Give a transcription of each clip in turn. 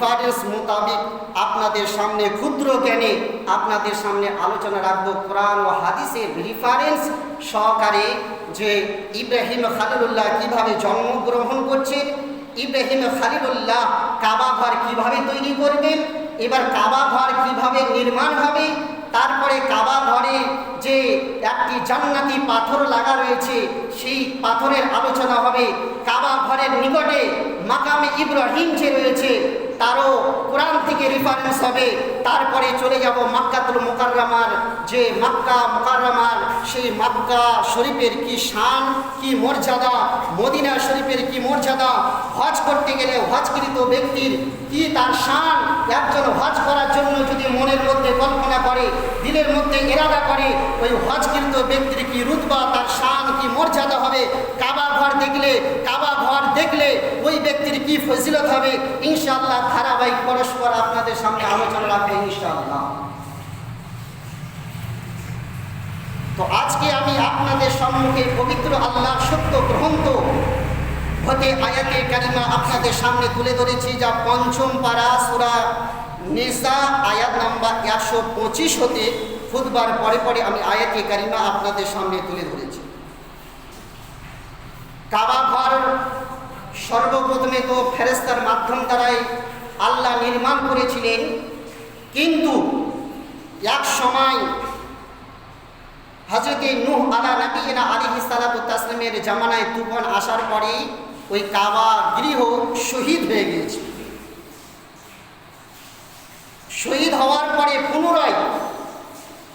Reference মোতাবিক আপনাদের সামনে ক্ষুদ্র জ্ঞানে আপনাদের সামনে আলোচনা রাখব। কোরআন ও হাদিসের রিফারেন্স সহকারে যে ইব্রাহিম খালিলুল্লাহ কীভাবে জন্মগ্রহণ করছেন ইব্রাহিম খালিলুল্লাহ কাবা ঘর কীভাবে তৈরি করবেন, এবার কাবা ঘর কীভাবে নির্মাণ হবে, তারপরে কাবা ঘরে যে একটি জান্নাতি পাথর লাগা রয়েছে, সেই পাথরের আলোচনা হবে। কাবা ঘরের নিকটে মাকামে ইব্রাহিম যে রয়েছে তারও কোরআন থেকে রেফারেন্স হবে। তারপরে চলে যাব মাক্কাতুল মোকাররামার। যে মাক্কা মোকাররামার, সেই মাক্কা শরীফের কি শান, কি মর্যাদা? মদিনা শরীফের কি মর্যাদা? হজ করতে গেলে হজকৃত ব্যক্তির কি তার শান? একজন হজ করার জন্য যদি মনের মধ্যে কল্পনা করে, দিলের মধ্যে এরাদা করে, ওই হজকৃত ব্যক্তির কি রুতবা তার শান কি মর্যাদা হবে কাবা ঘর দেখলে কাবা ঘর দেখলে ওই ব্যক্তির কি ফজিলত হবে? ইনশাআল্লাহ ধারাবাহিক পরস্পর আপনাদের সামনে আলোচনা রাখবে ইনশাআল্লাহ। তো আজকে আমি আপনাদের সম্মুখে পবিত্র আল্লাহ সত্য গ্রন্থ হতে আয়াতে কারিমা আপনাদের সামনে তুলে ধরেছি, যা পঞ্চম পাড়া সুরা নেশা আয়াত নাম্বার একশো পঁচিশ হতে খুদবার পরে পরে আমি আয়াতে কারিমা আপনাদের সামনে তুলে ধরেছি। কাবা ঘর সর্বপ্রথমে তো ফেরেস্তার মাধ্যম দ্বারাই আল্লাহ নির্মাণ করেছিলেন। কিন্তু এক সময় হজরতে নূহ আলা নবীনা আলিহি সালাতু তাসলিমের জামানায় তুফান আসার পরেই ওই কাবা গৃহ শহীদ হয়ে গিয়েছে শহীদ হওয়ার পরে পুনরায়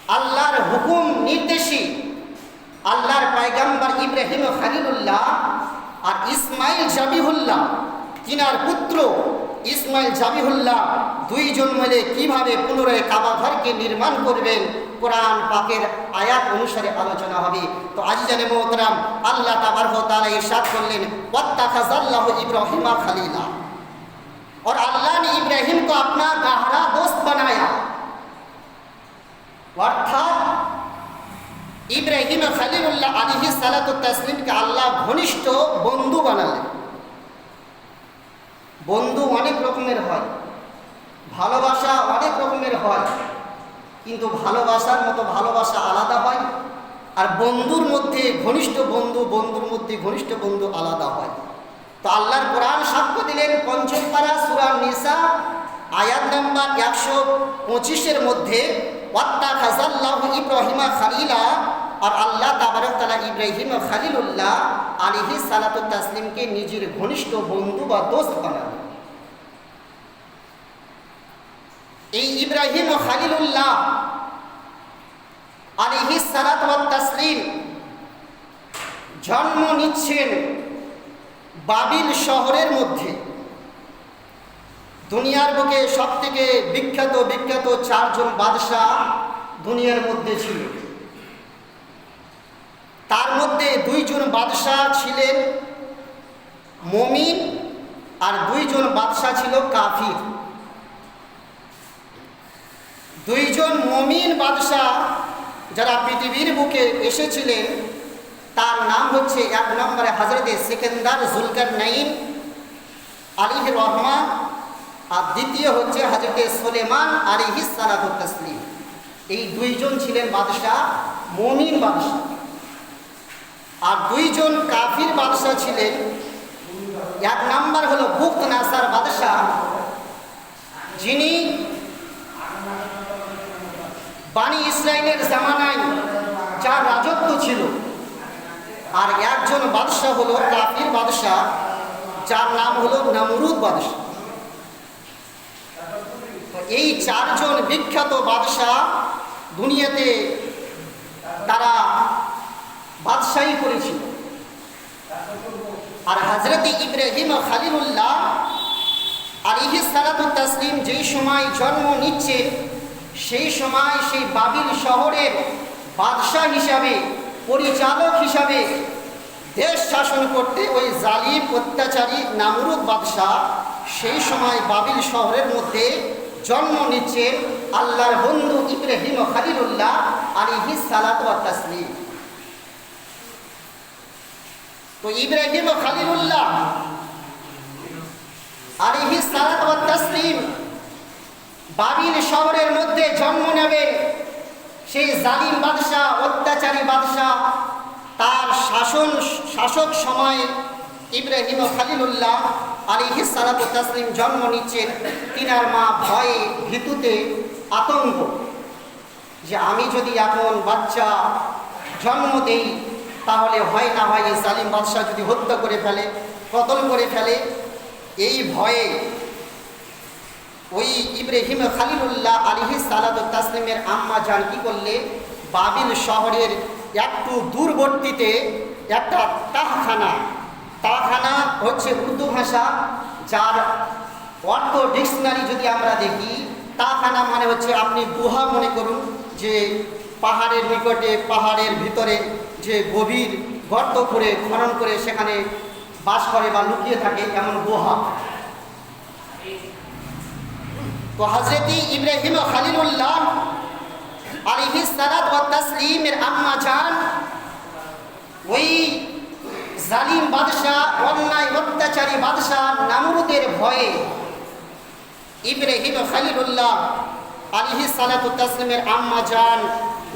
আল্লাহর হুকুম, নির্দেশী আল্লাহর পায়গাম্বার ইব্রাহিম খালিলুল্লাহ আর ইসমাইল জাবিহুল্লাহ তিনার পুত্র ইসমাইল জাবিহুল্লাহ দুইজন মিলে কিভাবে পুনরায় কাবা ঘরকে নির্মাণ করবেন কোরআন পাকের আয়াত অনুসারে আলোচনা হবে তো আজ জানে মোহতরাম আল্লাহ তাবার তারা ইরশাদ করলেন ওয়াত্তাখাজাল্লাহ ইব্রাহিমা খালিলা और अल्लाह ने इब्राहिम को अपना गहरा दोस्त बनाया অর্থাৎ ইব্রাহিম খালিলুল্লাহ আলিহি সালাত তসলিমকে আল্লাহ ঘনিষ্ঠ বন্ধু বানালেন। বন্ধু অনেক রকমের হয়, ভালোবাসা অনেক রকমের হয়, কিন্তু ভালোবাসার মতো ভালোবাসা আলাদা হয়, আর বন্ধুর মধ্যে ঘনিষ্ঠ বন্ধু, বন্ধুর মধ্যে ঘনিষ্ঠ বন্ধু আলাদা হয়। তো আল্লাহর কোরআন সাক্ষ্য দিলেন, পঞ্চম পারা সুরান নিসা, আয়াত নাম্বার একশো পঁচিশের মধ্যে ওয়াত্তা খাজাল্লাহ ইব্রাহিমা খালিলা, আর আল্লাহ তাবারক তালা ইব্রাহিম খালিলুল্লাহ আলিহি সালাত তাসলিমকে নিজের ঘনিষ্ঠ বন্ধু বা দোস্ত বানালেন। এই ইব্রাহিম খালিলুল্লাহ আলিহি সালাত তাসলিম জন্ম নিচ্ছেন বাবিল শহরের মধ্যে। দুনিয়ার বুকে সব থেকে বিখ্যাত বিখ্যাত চারজন বাদশাহ দুনিয়ার মধ্যে ছিল। তার মধ্যে দুইজন বাদশাহ ছিলেন মমিন আর দুইজন বাদশাহ ছিল কাফির। দুইজন মমিন বাদশাহ যারা পৃথিবীর বুকে এসেছিলেন, তার নাম হচ্ছে এক নম্বরে হজরতে সেকেন্দার জুলকার নাইন আলিহ রহমান। আর দ্বিতীয় হচ্ছে হজরতে সোলেমান আলিহি সালাহ তসলিম। এই দুইজন ছিলেন বাদশাহ, মমিন বাদশাহ। আর দুইজন কাফির বাদশাহ ছিলেন, এক নাম্বার হলো বুক নাসার বাদশাহ, যিনি বাণী ইসরায়েলের জামানায় যার রাজত্ব ছিল। আর একজন বাদশাহ হলো কাফির বাদশাহ, যার নাম হলো নামরুদ বাদশাহ। এই চারজন বিখ্যাত বাদশাহ দুনিয়াতে তারা বাদশাহী করেছিল। আর হজরত ইব্রাহিম খালিলুল্লাহ আলিহি সালাত তাসলিম যেই সময় জন্ম নিচ্ছে, সেই সময় সেই বাবিল শহরের বাদশাহ হিসাবে, পরিচালক হিসাবে দেশ শাসন করতে ওই জালিম, অত্যাচারী নামরুদ বাদশাহ সেই সময় বাবিল শহরের মধ্যে জন্ম নিচ্ছে আল্লাহর বন্ধু ইব্রাহিম খালিলুল্লাহ আলিহি সালাত তো ইব্রাহিম খালিলুল্লাহ আলিহি সালাত তাসলিম বাবিল শহরের মধ্যে জন্ম নেবেন সেই জালিম বাদশাহ, অত্যাচারী বাদশাহ তার শাসন, শাসক সময় ইব্রাহিম খালিলুল্লাহ আলিহি সালাতু তাসলিম জন্ম নিচ্ছেন। তিনার মা ভয়ে ভীতুতে আতঙ্ক। যে আমি যদি এখন বাচ্চা জন্ম দেই, তাহলে হয় না হয় এই জালিম বাদশাহ যদি হত্যা করে ফেলে কতল করে ফেলে? এই ভয়ে ওই ইব্রাহিম খালিলুল্লাহ আলিহি সালাদ তাসলিমের আম্মা যান কি করলে? বাবিল শহরের একটু দূরবর্তীতে একটা তাহখানা তাহখানা হচ্ছে উর্দু ভাষা, যার অর্থ ডিকশনারি যদি আমরা দেখি তাহখানা মানে হচ্ছে আপনি গুহা মনে করুন, যে পাহাড়ের নিকটে, পাহাড়ের ভিতরে যে গভীর গর্ত করে খনন করে সেখানে বাস করে বা লুকিয়ে থাকে এমন গুহা। তো হজরতি ইব্রাহিম খালিলুল্লাহ আলিহি সালাত আম্মা জান, ওই জালিম বাদশাহ, অন্যায়, অত্যাচারী বাদশাহ নামরুদের ভয়ে ইব্রাহিম খালিলুল্লাহ আলিহি সালাত ওয়া আম্মা জান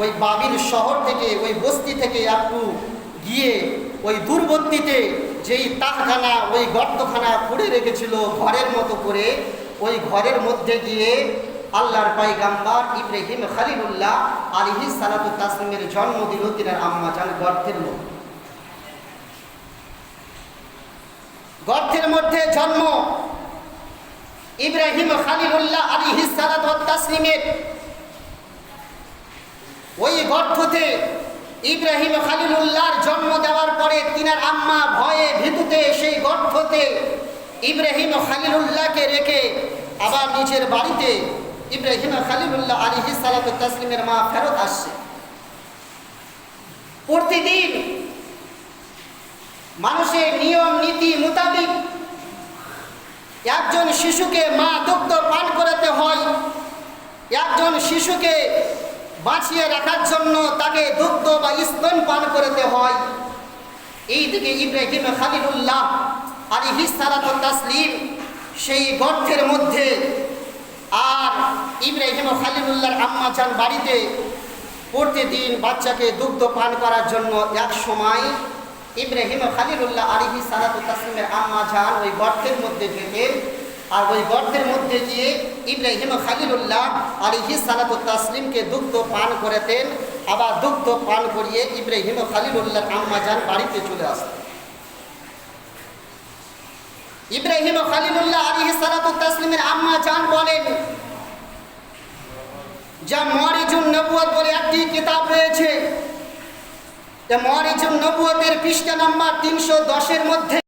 ওই বাবিল শহর থেকে, ওই বস্তি থেকে আপু গিয়ে ওই দূরবর্তীতে যেই তাহখানা ওই গর্তখানা করে রেখেছিল ঘরের মতো করে, ওই ঘরের মধ্যে গিয়ে আল্লাহর পাইগাম্বার ইব্রাহিম খালিলুল্লাহ আলিহি সালাতু তাসলিমের জন্ম দিল তিনার আম্মা জান গর্তের মধ্যে। গর্তের মধ্যে জন্ম। ইব্রাহিম খালিলুল্লাহ আলিহি সালাতু তাসলিমের ওই গর্থতে ইব্রাহিম খালিলুল্লাহর জন্ম দেওয়ার পরে তিনার আম্মা ভয়ে ভীতুতে সেই গর্থতে ইব্রাহিম খালিলুল্লাহকে রেখে আবার নিজের বাড়িতে ইব্রাহিম খালিলুল্লাহ আলিহি সালাত তাসলিমের মা ফেরত আসছে। প্রতিদিন মানুষের নিয়ম, নীতি মোতাবিক একজন শিশুকে মা দুগ্ধ পান করাতে হয়। একজন শিশুকে বাঁচিয়ে রাখার জন্য তাকে দুগ্ধ বা স্তন পান করাতে হয়। এই দিকে ইব্রাহিম খালিলুল্লাহ আলিহি সালাত তাসলিম সেই গর্তের মধ্যে আর ইব্রাহিম খালিলুল্লাহর আম্মা যান বাড়িতে প্রতিদিন বাচ্চাকে দুগ্ধ পান করার জন্য এক সময় ইব্রাহিম খালিলুল্লাহ আলিহি সালাত তাসলিমের আম্মা যান ওই গর্তের মধ্যে যেতেন আর ওই গর্তের মধ্যে গিয়ে ইব্রাহিম খালিলুল্লাহ আলিহি সালাত তাসলিমকে দুগ্ধ পান করেতেন। আবার দুগ্ধ পান করিয়ে ইব্রাহিম খালিলুল্লাহর আম্মা যান বাড়িতে চলে আসতেন ইব্রাহিম খালিলুল্লাহ আলিহি সালাতু তাসলিমের আম্মা জান বলেন, যা মরিজুন নবুয়ত বলে একটি কিতাব রয়েছে। মরিজুন নবুয়তের পৃষ্ঠা নাম্বার তিনশো দশের মধ্যে